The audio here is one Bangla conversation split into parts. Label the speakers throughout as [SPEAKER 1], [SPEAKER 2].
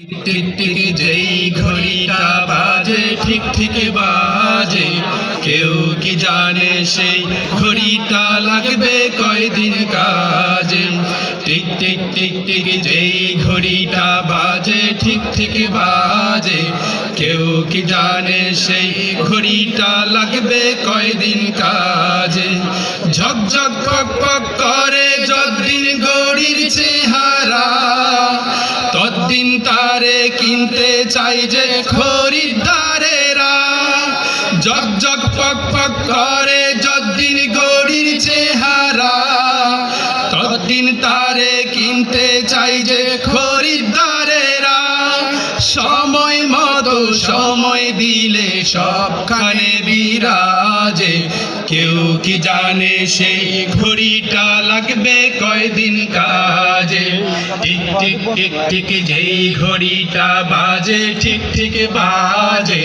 [SPEAKER 1] টিক টিক যেই ঘড়িটা বাজে, ঠিক ঠিক বাজে। কেউ কি জানে সেই ঘড়িটা লাগবে কয়দিন কাজে? টিক টিক টিক টিক, যেই ঘড়িটা বাজে, ঠিক ঠিক বাজে। কেউ কি জানে সেই ঘড়িটা লাগবে কয়দিন কাজে? ঝকঝক পক পক করে যদিন ঘড়ির চেহারা। তদ্দিন তারে কিনতে চাই যে খরিদ্দারেরা। জগ জগ পক পক করে যদ্দিন গড়ির চেহারা তদ্দিন তারে কিনতে চাই যে খরিদ্দারেরা। সময় মতো সময় দিলে সবখানে বিরাজে। কেউ কি জানে সেই ঘড়িটা লাগবে কয়দিন কাজে? টিক টিক টিক টিক যেই ঘড়িটা বাজে, ঠিক ঠিক বাজে।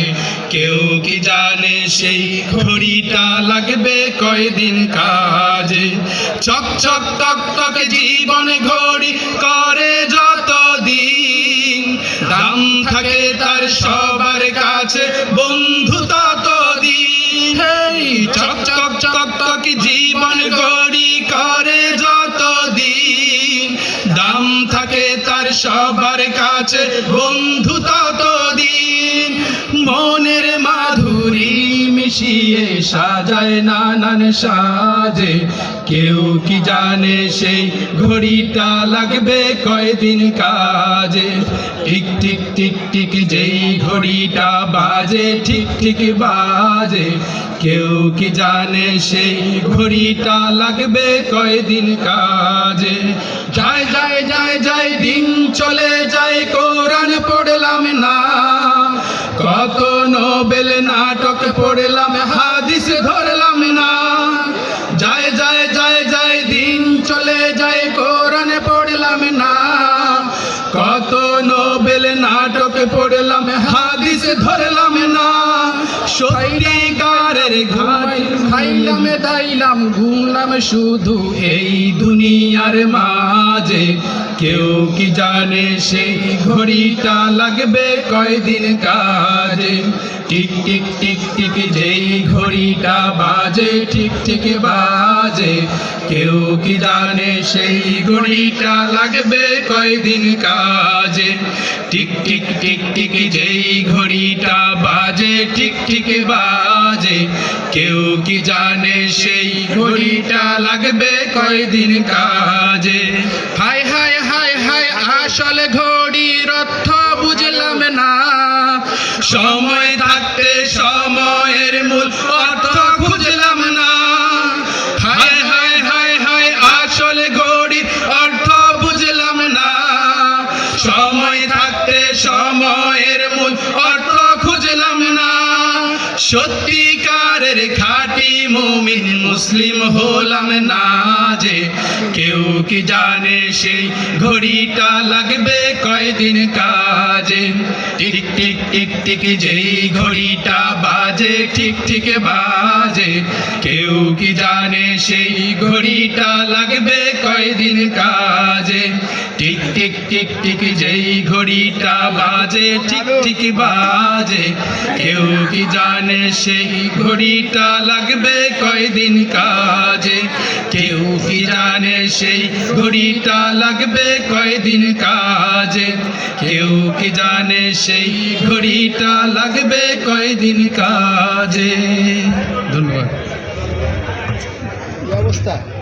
[SPEAKER 1] কেউ কি জানে সেই ঘড়িটা লাগবে কয়দিন কাজে? চক চক টক টক জীবন ঘড়ি করে যত দিন দাম থাকে তার সবার কাছে, বন্ধু সবার কাছে বন্ধু তত দিন মনের মাধুরী মিশিয়ে সাজায় নানান সাজে। কেউ কি জানে সেই ঘড়িটা লাগবে কয়দিন কাজে? টিক টিক টিক টিক, যেই ঘড়িটা বাজে ঠিক ঠিক বাজে। কেউ কি জানে সেই ঘড়িটা লাগবে কয়দিন কাজে? যায় যায় দিন চলে যায়, কোরআন পড়লাম না। কত নোবেল নাটক পড়লাম, হাদিস ধরলাম না। যায় যায় যায় যায়, দিন চলে যায়, কোরআন পড়লাম না। কত নোবেল নাটক পড়লাম, হাদিস ধরলাম না। সত্যিকারের ঘাট খাইলাম, দাইলাম ঘুমলাম শুধু এই দুনিয়ার মাঝে কেউ কি জানে সেই ঘড়িটা লাগবে কয়দিন কাজে? টিক টিক টিক টিক, যেই ঘড়িটা বাজে ঠিক ঠিক বাজে। কেউ কি জানে সেই ঘড়িটা লাগবে কয়দিন কাজে? টিক টিক টিক টিক, যেই ঘড়িটা বাজে ঠিক ঠিক বাজে। কেউ কি জানে সেই ঘড়িটা লাগবে কয়দিন কাজে? হায় হায় হায় হায়, আসলে ঘড়ির অর্থ বুঝলাম না। সময় সত্যিকারের খাঁটি মুমিন মুসলিম হলাম না যে কেউ কি জানে সেই ঘড়িটা লাগবে কয়দিন কাজে? টিক টিক টিক টিক, যেই ঘড়িটা বাজে ঠিক ঠিক বাজে। কেউ কি জানে সেই ঘড়িটা লাগবে কয়দিন কাজে? টিক টিক টিক টিক, যেই ঘড়িটা বাজে ঠিক ঠিক বাজে। কেউ কি জানে সেই ঘড়িটা লাগবে কয়দিন কাজে? কেউ কি জানে সেই ঘড়িটা লাগবে কয়দিন কাজে? কেউ কি জানে সেই ঘড়িটা লাগবে কয়দিন কাজে? ধন্যবাদ।
[SPEAKER 2] অবস্থা?